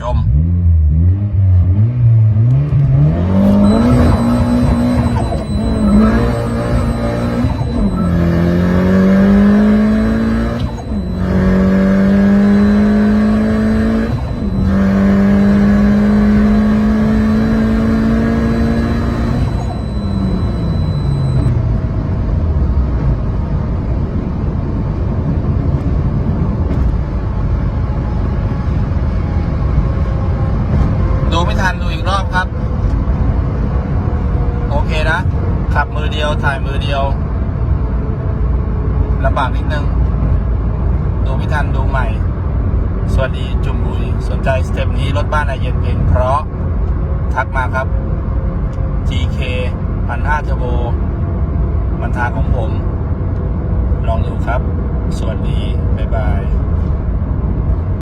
ชม ดูไม่ทันดูอีกรอบครับ โอเคนะ ขับมือเดียวถ่ายมือเดียวลำบากนิดนึง ดูไม่ทันดูใหม่ สวัสดีจุ่มบุย สนใจสเต็ปนี้รถบ้านไอเย็นเพลงเพราะ ทักมาครับ GK พันห้าเทโบมันทางของผม ลองดูครับ สวัสดี บ๊ายบาย